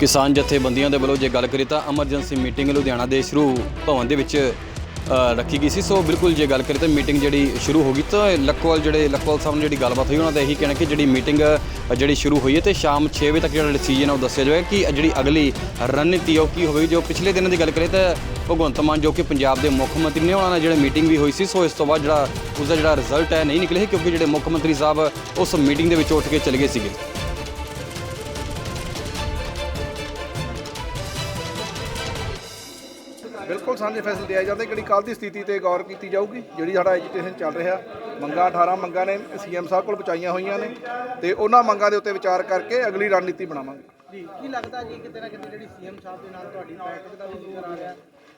ਕਿਸਾਨ ਜਥੇਬੰਦੀਆਂ ਦੇ ਵੱਲੋਂ ਜੇ ਗੱਲ ਕਰੀਏ ਤਾਂ ਐਮਰਜੈਂਸੀ ਮੀਟਿੰਗ ਲੁਧਿਆਣਾ ਦੇ ਸ਼ੁਰੂ ਭਵਨ ਦੇ ਵਿੱਚ ਰੱਖੀ ਗਈ ਸੀ। ਸੋ ਬਿਲਕੁਲ ਜੇ ਗੱਲ ਕਰੀਏ ਤਾਂ ਮੀਟਿੰਗ ਜਿਹੜੀ ਸ਼ੁਰੂ ਹੋ ਗਈ ਤਾਂ ਲੱਖੋਵਾਲ ਜਿਹੜੇ, ਲੱਖੋਵਾਲ ਸਾਹਿਬ ਨਾਲ ਜਿਹੜੀ ਗੱਲਬਾਤ ਹੋਈ, ਉਹਨਾਂ ਦਾ ਇਹੀ ਕਹਿਣਾ ਕਿ ਜਿਹੜੀ ਮੀਟਿੰਗ ਜਿਹੜੀ ਸ਼ੁਰੂ ਹੋਈ ਹੈ ਤੇ ਸ਼ਾਮ 6 ਵਜੇ ਤੱਕ ਜਿਹੜਾ ਡਿਸੀਜਨ ਆ ਉਹ ਦੱਸਿਆ ਜਾਵੇਗਾ ਕਿ ਜਿਹੜੀ ਅਗਲੀ ਰਣਨੀਤੀ ਉਹ ਕੀ ਹੋਵੇਗੀ। ਜੋ ਪਿਛਲੇ ਦਿਨਾਂ ਦੀ ਗੱਲ ਕਰੀਏ ਤਾਂ ਭਗਵੰਤ ਮਾਨ ਜੋ ਕਿ ਪੰਜਾਬ ਦੇ ਮੁੱਖ ਮੰਤਰੀ ਨੇ, ਉਹਨਾਂ ਨਾਲ ਜਿਹੜਾ ਮੀਟਿੰਗ ਵੀ ਹੋਈ ਸੀ, ਸੋ ਇਸ ਤੋਂ ਬਾਅਦ ਜਿਹੜਾ ਉਸ ਦਾ ਜਿਹੜਾ ਰਿਜ਼ਲਟ ਹੈ, ਨਹੀਂ ਨਿਕਲੇ ਕਿਉਂਕਿ ਜਿਹੜੇ ਮੁੱਖ ਮੰਤਰੀ ਸਾਹਿਬ ਉਸ ਮੀਟਿੰਗ ਦੇ ਵਿੱਚ ਉੱਠ ਕੇ ਚਲੇ ਗਏ ਸੀਗੇ। ਬਿਲਕੁਲ ਸਾਂਝੇ ਫੈਸਲੇ ਲਿਆ ਜਾਂਦੇ ਕਿਹੜੀ ਕੱਲ ਦੀ ਸਥਿਤੀ ਤੇ ਗੌਰ ਕੀਤੀ ਜਾਊਗੀ, ਜਿਹੜੀ ਸਾਡਾ ਐਜੀਟੇਸ਼ਨ ਚੱਲ ਰਿਹਾ, ਮੰਗਾਂ 18 ਮੰਗਾਂ ਨੇ, ਸੀਐਮ ਸਾਹਿਬ ਕੋਲ ਪਹੁੰਚਾਈਆਂ ਹੋਈਆਂ ਨੇ, ਤੇ ਉਹਨਾਂ ਮੰਗਾਂ ਦੇ ਉੱਤੇ ਵਿਚਾਰ ਕਰਕੇ ਅਗਲੀ ਰਣਨੀਤੀ ਬਣਾਵਾਂਗੇ। ਜੀ, ਕੀ ਲੱਗਦਾ ਜੀ ਕਿਤੇ ਨਾ ਕਿਤੇ ਜਿਹੜੀ ਸੀਐਮ ਸਾਹਿਬ ਦੇ ਨਾਲ ਤੁਹਾਡੀ ਬੈਠਕ ਦਾ ਵੀ ਜ਼ਿਕਰ ਆ ਰਿਹਾ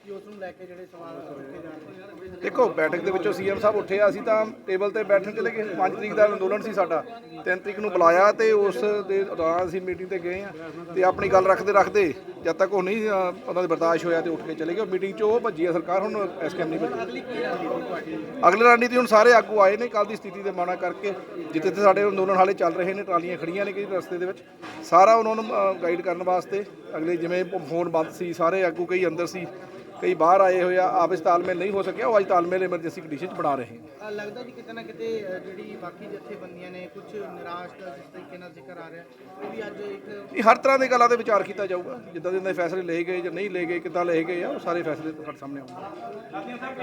ਕਿ ਉਸ ਨੂੰ ਲੈ ਕੇ ਜਿਹੜੇ ਸਵਾਲ ਉੱਠੇ ਜਾ ਰਹੇ ਨੇ ਦੇਖੋ ਬੈਠਕ ਦੇ ਵਿੱਚੋਂ ਸੀਐਮ ਸਾਹਿਬ ਉੱਠੇ ਅਸੀਂ ਤਾਂ ਟੇਬਲ ਤੇ ਬੈਠਣ ਚਲੇ ਗਏ। 5 ਤਰੀਕ ਦਾ ਅੰਦੋਲਨ ਸੀ ਸਾਡਾ। 3 ਤਰੀਕ ਨੂੰ ਬੁਲਾਇਆ ਤੇ ਉਸ ਦੇ ਦੌਰਾਨ ਅਸੀਂ ਮੀਟਿੰਗ ਤੇ ਗਏ ਆ ਤੇ ਆਪਣੀ ਗੱਲ ਰੱਖਦੇ ਰੱਖਦੇ ਜਦ ਤੱਕ ਉਹ ਨਹੀਂ ਉਹਨਾਂ ਦੇ ਬਰਦਾਸ਼ਤ ਹੋਇਆ ਤੇ ਉੱਠ ਕੇ ਚਲੇ ਗਏ। ਮੀਟਿੰਗ 'ਚ ਉਹ ਭੱਜੀ ਆ ਸਰਕਾਰ ਹੁਣ ਇਸ ਟਾਈਮ ਨਹੀਂ ਭੱਜੀ। ਅਗਲੀ ਅਗਲੀ ਰਣਨੀਤੀ ਹੁਣ ਸਾਰੇ ਆਗੂ ਆਏ ਨੇ ਕੱਲ ਦੀ ਸਥਿਤੀ ਦੇ ਮਾਣਾ ਕਰਕੇ ਜਿੱਥੇ ਤੇ ਸਾਡੇ ਅੰਦੋਲਨ ਹਾਲੇ ਚੱਲ ਰਹੇ ਨੇ ਟਰਾਲੀਆਂ ਖੜੀਆਂ ਨੇ ਕਈ ਰਸਤੇ ਦੇ ਵਿੱਚ। ਸਾਰਾ ਉਹਨਾਂ ਨੂੰ ਗਾਈਡ ਕਰਨ ਵਾਸਤੇ ਅਗਲੇ ਜਿਵੇਂ ਫੋਨ ਬੰਦ ਸੀ ਸਾਰੇ ਆਗੂ ਕਈ ਅੰਦਰ ਸੀ ਕਈ ਬਾਹਰ ਆਏ ਹੋਏ ਆ ਆਪਸ ਤਾਲਮੇਲ ਨਹੀਂ ਹੋ ਸਕਿਆ ਉਹ ਅੱਜ ਤਾਲਮੇਲ ਐਮਰਜੈਂਸੀ ਕੰਡੀਸ਼ਨ 'ਚ ਬਣਾ ਰਹੇ ਹਾਂ ਅ, ਲੱਗਦਾ ਜੀ ਕਿਤੇ ਨਾ ਕਿਤੇ ਅ, ਜਿਹੜੀ ਬਾਕੀ ਜਥੇਬੰਦੀਆਂ ਨੇ ਕੁਝ ਨਿਰਾਸ਼ ਦਾ ਜਿਸ ਤਰੀਕੇ ਨਾਲ ਜ਼ਿਕਰ ਆ ਰਿਹਾ ਉਹ ਵੀ ਅੱਜ ਇੱਕ ਇਹ ਹਰ ਤਰ੍ਹਾਂ ਦੀ ਗੱਲਾਂ ਤੇ ਵਿਚਾਰ ਕੀਤਾ ਜਾਊਗਾ ਜਿੱਦਾਂ ਦੇ ਫੈਸਲੇ ਲਏ ਗਏ ਜਾਂ ਨਹੀਂ ਲਏ ਗਏ ਕਿੱਦਾਂ ਲਏ ਗਏ ਆ ਉਹ ਸਾਰੇ ਫੈਸਲੇ ਤੁਹਾਡੇ ਸਾਹਮਣੇ ਆਉਣਗੇ।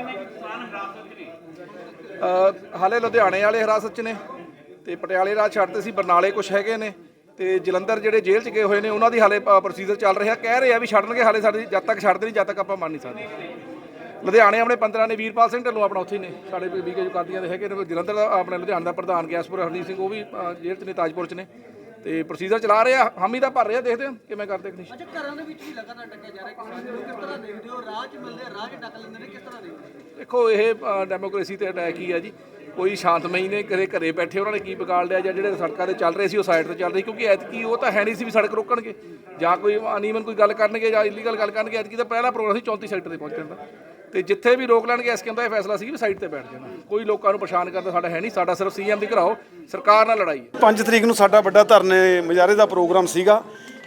ਅ, ਹਾਲੇ ਲੁਧਿਆਣੇ ਵਾਲੇ ਹਿਰਾਸਤ 'ਚ ਨੇ ਤੇ ਪਟਿਆਲੇ ਰਾਜ ਛੱਡਦੇ ਸੀ ਬਰਨਾਲੇ ਕੁਝ ਹੈਗੇ ਨੇ ਤੇ ਜਲੰਧਰ ਜਿਹੜੇ ਜੇਲ੍ਹ 'ਚ ਗਏ ਹੋਏ ਨੇ ਉਹਨਾਂ ਦੀ ਹਾਲੇ ਪ੍ਰੋਸੀਜਰ ਚੱਲ ਰਿਹਾ। ਕਹਿ ਰਹੇ ਆ ਵੀ ਛੱਡਣਗੇ ਹਾਲੇ ਸਾਡੀ ਜਦ ਤੱਕ ਛੱਡਦੇ ਨਹੀਂ ਜਦ ਤੱਕ ਆਪਾਂ ਮੰਨ ਨਹੀਂ ਸਕਦੇ। ਲੁਧਿਆਣੇ ਆਪਣੇ 15 ਨੇ ਵੀਰਪਾਲ ਸਿੰਘ ਢੱਲੋਂ ਆਪਣਾ ਉੱਥੇ ਨੇ। ਸਾਡੇ ਬੀਕੇ ਜੋ ਕਰਦੀਆਂ ਦੇ ਹੈਗੇ ਨੇ ਜਲੰਧਰ ਦਾ ਆਪਣੇ ਲੁਧਿਆਣੇ ਦਾ ਪ੍ਰਧਾਨ ਗਿਆਸਪੁਰ ਹਰਦੀਪ ਸਿੰਘ ਉਹ ਵੀ ਜੇਲ੍ਹ 'ਚ ਨੇ ਤਾਜਪੁਰ 'ਚ ਨੇ। ਤੇ ਪ੍ਰੋਸੀਜਰ ਚਲਾ ਰਹੇ। ਆ ਹਾਮੀ ਦਾ ਭਰ ਰਹੇ ਆ ਦੇਖਦੇ ਹਾਂ ਕਿਵੇਂ ਕਰਦੇ ਕਿ ਨਹੀਂ ਅੱਛਾ ਘਰਾਂ ਦੇ ਵਿੱਚ ਵੀ ਲਗਾਤਾਰ ਟੱਕਿਆ ਜਾ ਰਿਹਾ ਕਿਸਾਨ ਨੂੰ ਕਿਸ ਤਰ੍ਹਾਂ ਦੇਖਦੇ ਹੋ? ਰਾਹ 'ਚ ਮਿਲਦੇ ਰਾਹ 'ਚ ਟੱਕ ਲੈਂਦੇ ਨੇ ਕਿਸ ਤਰ੍ਹਾਂ ਦੇਖਦੇ ਦੇਖੋ ਇਹ ਡੈਮੋਕ੍ਰੇਸੀ ਤੇ ਅਟੈਕ ਹੀ ਆ ਜੀ। ਕੋਈ ਸ਼ਾਂਤਮਈ ਨੇ ਕਦੇ ਘਰੇ ਬੈਠੇ ਉਹਨਾਂ ਨੇ ਕੀ ਵਿਗਾੜ ਲਿਆ ਜਾਂ ਜਿਹੜੇ ਸੜਕਾਂ ਤੇ ਚੱਲ ਰਹੇ ਸੀ ਉਹ ਸਾਈਡ ਤੇ ਚੱਲ ਰਹੇ ਕਿਉਂਕਿ ਐਤਕੀ ਉਹ ਤਾਂ ਹੈ ਨਹੀਂ ਸੀ ਵੀ ਸੜਕ ਰੋਕਣਗੇ ਜਾਂ ਕੋਈ ਅਨੀਮਨ ਕੋਈ ਗੱਲ ਕਰਨਗੇ ਜਾਂ ਇਲੀਗਲ ਗੱਲ ਕਰਨਗੇ, ਐਤਕੀ ਤਾਂ ਪਹਿਲਾ ਪ੍ਰੋਗਰਾਮ ਸੀ 34 ਸੈਕਟਰ ਤੇ ਪਹੁੰਚਣ ਦਾ। ਤੇ ਜਿੱਥੇ ਵੀ ਰੋਕ ਲੈਣਗੇ ਐਸਕੇ ਦਾ ਇਹ ਫੈਸਲਾ ਸੀ ਵੀ ਸਾਈਡ ਤੇ ਬੈਠ ਜਾਣਾ। ਕੋਈ ਲੋਕਾਂ ਨੂੰ ਪਰੇਸ਼ਾਨ ਕਰਦਾ ਸਾਡਾ ਹੈ ਨਹੀਂ, ਸਾਡਾ ਸਿਰਫ ਸੀਐਮ ਦੀ ਘਰਾਓ, ਸਰਕਾਰ ਨਾਲ ਲੜਾਈ ਹੈ। 5 ਤਰੀਕ ਨੂੰ ਸਾਡਾ ਵੱਡਾ ਧਰਨੇ ਮੁਜ਼ਾਹਰੇ ਦਾ ਪ੍ਰੋਗਰਾਮ ਸੀਗਾ।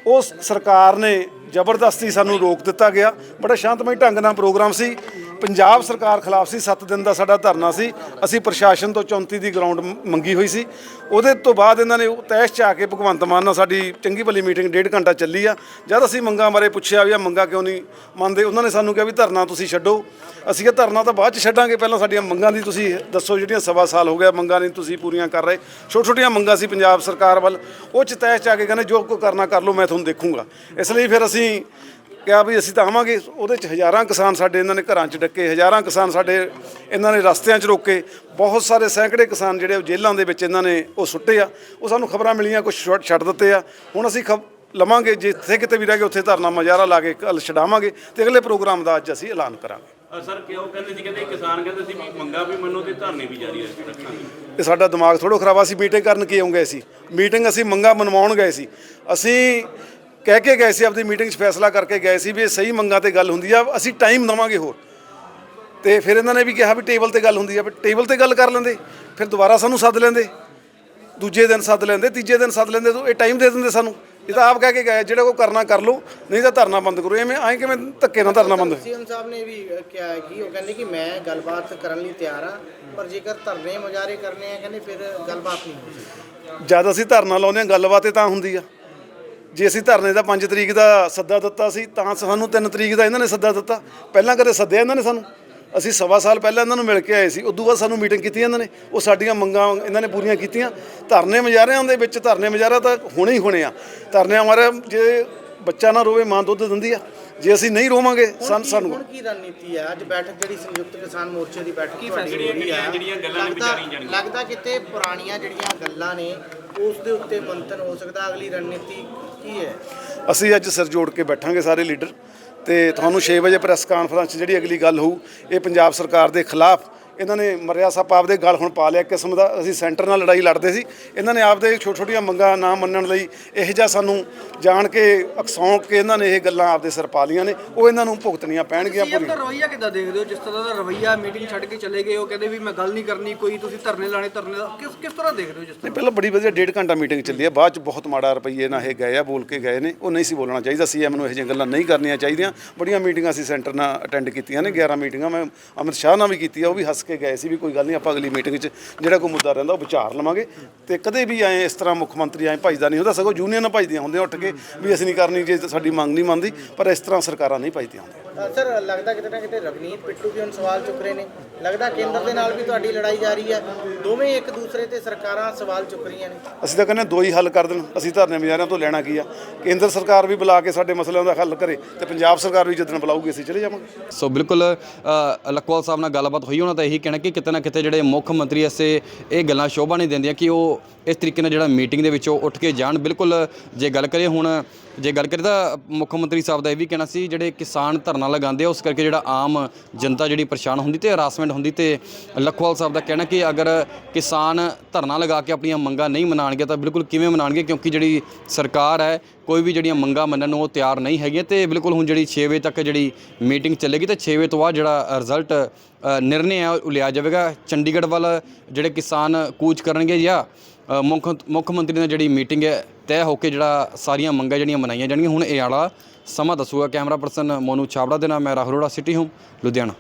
ਉਹ ਸਰਕਾਰ ਨੇ ਜ਼ਬਰਦਸਤੀ ਸਾਨੂੰ ਰੋਕ ਦਿੱਤਾ ਗਿਆ। ਬੜਾ ਸ਼ਾਂਤਮਈ ਢੰਗ ਨਾਲ ਪ੍ਰੋਗਰਾਮ ਸੀ। ਪੰਜਾਬ ਸਰਕਾਰ ਖਿਲਾਫ ਸੀ 7 ਦਿਨ ਦਾ ਸਾਡਾ ਧਰਨਾ ਸੀ। ਅਸੀਂ ਪ੍ਰਸ਼ਾਸਨ ਤੋਂ 34 ਦੀ ਗਰਾਊਂਡ ਮੰਗੀ ਹੋਈ ਸੀ। ਉਹਦੇ ਤੋਂ ਬਾਅਦ ਇਹਨਾਂ ਨੇ ਉਹ ਤੈਸ਼ ਚ ਆ ਕੇ ਭਗਵੰਤ ਮਾਨ ਨਾਲ ਸਾਡੀ ਚੰਗੀ ਭਲੀ ਮੀਟਿੰਗ ਡੇਢ ਘੰਟਾ ਚੱਲੀ ਆ। ਜਦ ਅਸੀਂ ਮੰਗਾਂ ਬਾਰੇ ਪੁੱਛਿਆ ਵੀ ਆ ਮੰਗਾਂ ਕਿਉਂ ਨਹੀਂ ਮੰਨਦੇ, ਉਹਨਾਂ ਨੇ ਸਾਨੂੰ ਕਿਹਾ ਵੀ ਧਰਨਾ ਤੁਸੀਂ ਛੱਡੋ। ਅਸੀਂ ਕਿਹਾ ਧਰਨਾ ਤਾਂ ਬਾਅਦ ਚ ਛੱਡਾਂਗੇ, ਪਹਿਲਾਂ ਸਾਡੀਆਂ ਮੰਗਾਂ ਦੀ ਤੁਸੀਂ ਦੱਸੋ ਜਿਹੜੀਆਂ ਸਵਾ ਸਾਲ ਹੋ ਗਿਆ ਮੰਗਾਂ ਨਹੀਂ ਤੁਸੀਂ ਪੂਰੀਆਂ ਕਰ ਰਹੇ। ਛੋਟੀਆਂ ਛੋਟੀਆਂ ਮੰਗਾਂ ਸੀ ਪੰਜਾਬ ਸਰਕਾਰ ਵੱਲ। ਉਹ ਚ ਤੈਸ਼ ਚ ਆ ਕੇ ਕਹਿੰਦੇ ਜੋ ਕੋਈ ਕਰਨਾ ਕਰ ਲਓ, ਮੈਂ ਤੁਹਾਨੂੰ ਦੇਖੂੰਗਾ। ਇਸ ਲਈ ਫਿਰ ਅਸੀਂ ਕਿਹਾ ਵੀ ਅਸੀਂ ਤਾਂ ਆਵਾਂਗੇ। ਉਹਦੇ ਚ ਹਜ਼ਾਰਾਂ ਕਿਸਾਨ ਸਾਡੇ ਇਹਨਾਂ ਨੇ ਘਰਾਂ 'ਚ ਡੱਕੇ ਹਜ਼ਾਰਾਂ ਕਿਸਾਨ ਸਾਡੇ ਇਹਨਾਂ ਨੇ ਰਸਤਿਆਂ 'ਚ ਰੋਕੇ। ਬਹੁਤ ਸਾਰੇ ਸੈਂਕੜੇ ਕਿਸਾਨ ਜਿਹੜੇ ਉਹ ਜੇਲ੍ਹਾਂ ਦੇ ਵਿੱਚ ਇਹਨਾਂ ਨੇ ਉਹ ਸੁੱਟੇ ਆ। ਉਹ ਸਾਨੂੰ ਖਬਰਾਂ ਮਿਲੀਆਂ ਕੁਝ ਛੱਡ ਦਿੱਤੇ ਆ। ਹੁਣ ਅਸੀਂ ਲਵਾਂਗੇ ਜਿੱਥੇ ਕਿਤੇ ਵੀ ਰਹਿ ਗਏ ਉੱਥੇ ਧਰਨਾ ਮੁਜ਼ਾਹਰਾ ਲਾ ਕੇ ਕੱਲ ਛਡਾਵਾਂਗੇ ਤੇ ਅਗਲੇ ਪ੍ਰੋਗਰਾਮ ਦਾ ਅੱਜ ਅਸੀਂ ਐਲਾਨ ਕਰਾਂਗੇ। ਸਰ ਕਿਉਂ? ਕਹਿੰਦੇ ਸੀ ਕਹਿੰਦੇ ਕਿਸਾਨ ਕਹਿੰਦੇ ਸੀ ਵੀ ਮੰਗਾ ਵੀ ਮੰਨੋ ਤੇ ਧਰਨੇ ਵੀ ਜਾਰੀ ਰੱਖਾਂਗੇ ਤੇ ਸਾਡਾ ਦਿਮਾਗ ਥੋੜ੍ਹਾ ਖਰਾਬ ਆ ਸੀ ਮੀਟਿੰਗ ਕਰਨ ਕਿਉਂ ਗਏ ਸੀ ਮੀਟਿੰਗ ਅਸੀਂ ਮੰਗਾ ਮਨਵਾਉਣ ਗਏ ਸੀ। ਅਸੀਂ ਕਹਿ ਕੇ ਗਏ ਸੀ ਆਪਣੀ ਮੀਟਿੰਗ 'ਚ ਫੈਸਲਾ ਕਰਕੇ ਗਏ ਸੀ ਵੀ ਇਹ ਸਹੀ ਮੰਗਾਂ ਤੇ ਗੱਲ ਹੁੰਦੀ ਆ ਅਸੀਂ ਟਾਈਮ ਦਵਾਂਗੇ ਹੋਰ। ਤੇ ਫਿਰ ਇਹਨਾਂ ਨੇ ਵੀ ਕਿਹਾ ਵੀ ਟੇਬਲ ਤੇ ਗੱਲ ਹੁੰਦੀ ਆ ਵੀ ਟੇਬਲ ਤੇ ਗੱਲ ਕਰ ਲੈਂਦੇ ਫਿਰ ਦੁਬਾਰਾ ਸਾਨੂੰ ਸੱਦ ਲੈਂਦੇ। ਦੂਜੇ ਦਿਨ ਸੱਦ ਲੈਂਦੇ ਤੀਜੇ ਦਿਨ ਸੱਦ ਲੈਂਦੇ ਤਾਂ ਇਹ ਟਾਈਮ ਦੇ ਦਿੰਦੇ ਸਾਨੂੰ। ਇਹ ਤਾਂ ਆਪ ਕਹਿ ਕੇ ਗਏ ਜਿਹੜਾ ਕੋ ਕਰਨਾ ਕਰ ਲਓ ਨਹੀਂ ਤਾਂ ਧਰਨਾ ਬੰਦ ਕਰੋ। ਐਵੇਂ ਐਂ ਕਿਵੇਂ ਧੱਕੇ ਨਾਲ ਧਰਨਾ ਬੰਦ ਸੀਐਮ ਸਾਹਿਬ ਨੇ ਵੀ ਕਿਹਾ ਹੈ ਕਿ ਉਹ ਕਹਿੰਦੇ ਕਿ ਮੈਂ ਗੱਲਬਾਤ ਕਰਨ ਲਈ ਤਿਆਰ ਹਾਂ ਪਰ ਜੇਕਰ ਧਰਨੇ ਮੁਜ਼ਾਹਰੇ ਕਰਨੇ ਆ ਕਹਿੰਦੇ ਫਿਰ ਗੱਲਬਾਤ ਨਹੀਂ ਹੋ ਸਕਦੀ ਜਦ ਅਸੀਂ ਧਰਨਾ ਲਾਉਂਦੇ ਹਾਂ ਗੱਲਬਾਤ ਤਾਂ ਹੁੰਦੀ ਆ। ਜੇ ਅਸੀਂ ਧਰਨੇ ਦਾ 5 ਤਰੀਕ ਦਾ ਸੱਦਾ ਦਿੱਤਾ ਸੀ ਤਾਂ ਸਾਨੂੰ 3 ਤਰੀਕ ਦਾ ਇਹਨਾਂ ਨੇ ਸੱਦਾ ਦਿੱਤਾ। ਪਹਿਲਾਂ ਕਦੇ ਸੱਦਿਆ ਇਹਨਾਂ ਨੇ ਸਾਨੂੰ? ਅਸੀਂ ਸਵਾ ਸਾਲ ਪਹਿਲਾਂ ਇਹਨਾਂ ਨੂੰ ਮਿਲ ਕੇ ਆਏ ਸੀ ਉਦੋਂ ਬਾਅਦ ਸਾਨੂੰ ਮੀਟਿੰਗ ਕੀਤੀ ਇਹਨਾਂ ਨੇ। ਉਹ ਸਾਡੀਆਂ ਮੰਗਾਂ ਇਹਨਾਂ ਨੇ ਪੂਰੀਆਂ ਕੀਤੀਆਂ। ਧਰਨੇ ਮੁਜ਼ਾਹਰਿਆਂ ਦੇ ਵਿੱਚ ਧਰਨੇ ਮੁਜ਼ਾਹਰਾ ਤਾਂ ਹੋਣੇ ਹੀ ਹੋਣੇ ਆ। ਧਰਨੇ ਹਮਾਰੇ ਜੇ ਬੱਚਾ ਨਾ ਰੋਵੇ ਮਾਂ ਦੁੱਧ ਦਿੰਦੀ ਆ। ਜੇ ਅਸੀਂ ਨਹੀਂ ਰੋਵਾਂਗੇ ਸਾਨੂੰ ਸਾਨੂੰ ਹੁਣ ਕੀ ਰਣਨੀਤੀ ਹੈ ਅੱਜ ਬੈਠਕ ਜਿਹੜੀ ਸੰਯੁਕਤ ਕਿਸਾਨ ਮੋਰਚੇ ਦੀ ਬੈਠਕ ਰਹੀ ਹੈ ਜਿਹੜੀਆਂ ਗੱਲਾਂ ਨੇ ਵਿਚਾਰੀਆਂ ਜਾਣਗੀਆਂ। ਲੱਗਦਾ ਕਿਤੇ ਪੁਰਾਣੀਆਂ ਜਿਹੜੀਆਂ ਗੱਲਾਂ ਨੇ ਉਸ ਦੇ ਉੱਤੇ ਮੰਥਨ ਹੋ ਸਕਦਾ ਅਗਲੀ ਰਣਨੀਤੀ। ਕੀ ਹੈ? ਅਸੀਂ ਅੱਜ ਸਿਰ ਜੋੜ ਕੇ ਬੈਠਾਂਗੇ ਸਾਰੇ ਲੀਡਰ ਤੇ ਤੁਹਾਨੂੰ 6 ਵਜੇ ਪ੍ਰੈਸ ਕਾਨਫਰੰਸ 'ਚ ਜਿਹੜੀ ਅਗਲੀ ਗੱਲ ਹੋਊ, ਇਹ ਪੰਜਾਬ ਸਰਕਾਰ ਦੇ ਖਿਲਾਫ ਇਹਨਾਂ ਨੇ ਮਰਿਆ ਸੱਪ ਆਪਦੇ ਗਲ ਹੁਣ ਪਾ ਲਿਆ ਕਿਸਮ ਦਾ ਅਸੀਂ ਸੈਂਟਰ ਨਾਲ ਲੜਾਈ ਲੜਦੇ ਸੀ। ਇਹਨਾਂ ਨੇ ਆਪਦੇ ਛੋਟੀਆਂ ਛੋਟੀਆਂ ਮੰਗਾਂ ਨਾ ਮੰਨਣ ਲਈ ਇਹ ਜਿਹਾ ਸਾਨੂੰ ਜਾਣ ਕੇ ਅਕਸੌਂ ਕੇ ਇਹਨਾਂ ਨੇ ਇਹ ਗੱਲਾਂ ਆਪਦੇ ਸਿਰ ਪਾ ਲੀਆਂ ਨੇ। ਉਹ ਇਹਨਾਂ ਨੂੰ ਭੁਗਤਣੀਆਂ ਪੈਣਗੀਆਂ ਪੂਰੀ ਦਾ ਰਵਈਆ ਕਿੱਦਾਂ ਦੇਖਦੇ ਹੋ? ਜਿਸ ਤਰ੍ਹਾਂ ਦਾ ਰਵਈਆ ਮੀਟਿੰਗ ਛੱਡ ਕੇ ਚਲੇ ਗਏ ਉਹ ਕਹਿੰਦੇ ਵੀ ਮੈਂ ਗੱਲ ਨਹੀਂ ਕਰਨੀ ਕੋਈ ਤੁਸੀਂ ਧਰਨੇ ਲਾਣੇ ਧਰਨੇ ਦਾ ਕਿਸ ਕਿਸ ਤਰ੍ਹਾਂ ਦੇਖਦੇ ਹੋ ਜਿਸ ਤਰ੍ਹਾਂ? ਪਹਿਲਾਂ ਬੜੀ ਵਧੀਆ ਡੇਢ ਘੰਟਾ ਮੀਟਿੰਗ ਚੱਲੀ ਹੈ ਬਾਅਦ ਚ ਬਹੁਤ ਮਾੜਾ ਰੁਪਈਏ ਨਾਲ ਇਹ ਗਏ ਆ ਬੋਲ ਕੇ ਗਏ ਨੇ। ਉਹ ਨਹੀਂ ਸੀ ਬੋਲਣਾ ਚਾਹੀਦਾ ਸੀਐਮ ਨੂੰ ਇਹੋ ਜਿਹੀਆਂ ਗੱਲਾਂ ਨਹੀਂ ਕਰਨੀਆਂ ਚਾਹੀਦੀਆਂ। ਬੜੀਆਂ ਮੀਟਿੰਗਾਂ ਅਸੀਂ ਸੈਂਟਰ ਨਾਲ ਅਟੈਂਡ ਕੀਤੀਆਂ ਨੇ 11 ਮੀਟਿੰਗਾਂ। ਮੈਂ ਅਮਿਤ ਸ਼ਾਹ ਨਾਲ ਵੀ ਕੀਤੀ ਆ ਉਹ ਵੀ ਹੱਸ ਕੇ ਗਏ ਸੀ ਵੀ ਕੋਈ ਗੱਲ ਨਹੀਂ, ਆਪਾਂ ਅਗਲੀ ਮੀਟਿੰਗ 'ਚ ਜਿਹੜਾ ਕੋਈ ਮੁੱਦਾ ਰਹਿੰਦਾ ਉਹ ਵਿਚਾਰ ਲਵਾਂਗੇ। ਤੇ ਕਦੇ ਵੀ ਐ ਇਸ ਤਰ੍ਹਾਂ ਮੁੱਖ ਮੰਤਰੀ ਐ ਭਜਦਾ ਨਹੀਂ ਹੁੰਦਾ, ਸਗੋਂ ਯੂਨੀਅਨ ਭਜਦੀਆਂ ਹੁੰਦੀਆਂ ਉੱਠ ਕੇ ਵੀ ਅਸੀਂ ਨਹੀਂ ਕਰਨੀ, ਜੇ ਸਾਡੀ ਮੰਗ ਨਹੀਂ ਮੰਨਦੀ, ਪਰ ਇਸ ਤਰ੍ਹਾਂ ਸਰਕਾਰਾਂ ਨਹੀਂ ਭਜਦੀਆਂ ਹੁੰਦੀਆਂ। ਸਰ ਲੱਗਦਾ ਕਿਤੇ ਨਾ ਕਿਤੇ ਰਵਨੀਤ ਪਿੱਟੂ ਵੀ ਹੁਣ ਸਵਾਲ ਚੁੱਕ ਰਹੇ ਨੇ। ਲੱਗਦਾ ਕੇਂਦਰ ਦੇ ਨਾਲ ਵੀ ਤੁਹਾਡੀ ਲੜਾਈ ਜਾਰੀ ਹੈ। ਦੋਵੇਂ ਇੱਕ ਦੂਸਰੇ ਤੇ ਸਰਕਾਰਾਂ ਸਵਾਲ ਚੁੱਕ ਰਹੀਆਂ ਨੇ। ਅਸੀਂ ਤਾਂ ਕਹਿੰਦੇ ਦੋ ਹੀ ਹੱਲ ਕਰ ਦੇਣ। ਅਸੀਂ ਧਰਨੇ ਮੁਜ਼ਾਹਰਿਆਂ ਤੋਂ ਲੈਣਾ ਕੀ ਆ? ਕੇਂਦਰ ਸਰਕਾਰ ਵੀ ਬੁਲਾ ਕੇ ਸਾਡੇ ਮਸਲਿਆਂ ਦਾ ਹੱਲ ਕਰੇ ਤੇ ਪੰਜਾਬ ਸਰਕਾਰ ਵੀ ਜਦੋਂ ਬੁਲਾਊਗੀ ਅਸੀਂ ਚਲੇ ਜਾਵਾਂਗੇ। ਸੋ ਬਿਲਕੁਲ ਅ, ਲਖਵਾਲ ਸਾਹਿਬ ਨਾਲ ਗੱਲਬਾਤ ਹੋਈ ਉਹਨਾਂ ਦਾ ਇਹੀ ਕਹਿਣਾ ਕਿ ਕਿਤੇ ਨਾ ਕਿਤੇ ਜਿਹੜੇ ਮੁੱਖ ਮੰਤਰੀ ਐਸੇ ਇਹ ਗੱਲਾਂ ਸ਼ੋਭਾ ਨਹੀਂ ਦਿੰਦੀਆਂ ਕਿ ਉਹ ਇਸ ਤਰੀਕੇ ਨਾਲ ਜਿਹੜਾ ਮੀਟਿੰਗ ਦੇ ਵਿੱਚੋਂ ਉੱਠ ਕੇ ਜਾਣ। ਬਿਲਕੁਲ ਜੇ ਗੱਲ ਕਰੀਏ ਹੁਣ ਜੇ ਗੱਲ ਕਰੀਏ ਤਾਂ ਮੁੱਖ ਮੰਤਰੀ ਸਾਹਿਬ ਦਾ ਇਹ ਵੀ ਕਹਿਣਾ ਸੀ, ਜਿਹੜੇ ਕਿਸਾਨ ਧਰਨਾ ਲਗਾਉਂਦੇ ਆ, ਉਸ ਕਰਕੇ ਜਿਹੜਾ ਆਮ ਜਨਤਾ ਜਿਹੜੀ ਪਰੇਸ਼ਾਨ ਹੁੰਦੀ ਤੇ ਹਰਾਸਮੈਂਟ ਹੁੰਦੀ ਤੇ ਲਖਵਾਲ ਸਾਹਿਬ ਦਾ ਕਹਿਣਾ ਕਿ ਅਗਰ ਕਿਸਾਨ ਧਰਨਾ ਲਗਾ ਕੇ ਆਪਣੀਆਂ ਮੰਗਾਂ ਨਹੀਂ ਮਨਾਣਗੇ ਤਾਂ ਬਿਲਕੁਲ ਕਿਵੇਂ ਮਨਾਣਗੇ? ਕਿਉਂਕਿ ਜਿਹੜੀ ਸਰਕਾਰ ਹੈ, ਕੋਈ ਵੀ ਜਿਹੜੀਆਂ ਮੰਗਾਂ ਮੰਨਣ ਨੂੰ ਉਹ ਤਿਆਰ ਨਹੀਂ ਹੈਗੀਆਂ ਤੇ ਬਿਲਕੁਲ ਹੁਣ ਜਿਹੜੀ 6 ਵਜੇ ਤੱਕ ਜਿਹੜੀ ਮੀਟਿੰਗ ਚੱਲੇਗੀ ਤੇ 6 ਵਜੇ ਤੋਂ ਬਾਅਦ ਜਿਹੜਾ ਰਿਜ਼ਲਟ ਨਿਰਣੇ ਆ, ਉਹ ਲਿਆ ਜਾਵੇਗਾ। ਚੰਡੀਗੜ੍ਹ ਵੱਲ ਜਿਹੜੇ ਕਿਸਾਨ ਕੂਚ ਕਰਨਗੇ ਜਾਂ ਮੁੱਖ ਮੁੱਖ ਮੰਤਰੀ ਨਾਲ ਜਿਹੜੀ ਮੀਟਿੰਗ ਹੈ, ਤੈਅ ਹੋ ਕੇ ਜਿਹੜਾ ਸਾਰੀਆਂ ਮੰਗਾਂ ਜਿਹੜੀਆਂ ਮਨਾਈਆਂ ਜਾਣਗੀਆਂ, ਹੁਣ ਇਹ ਵਾਲਾ ਸਮਾਂ ਦੱਸੂਗਾ। ਕੈਮਰਾ ਪਰਸਨ ਮੋਨੂ ਛਾਬੜਾ ਦੇ ਨਾਲ ਮੈਂ ਰਾਹੁਲ ਅਰੋੜਾ, ਸਿਟੀ ਹੂੰ ਲੁਧਿਆਣਾ।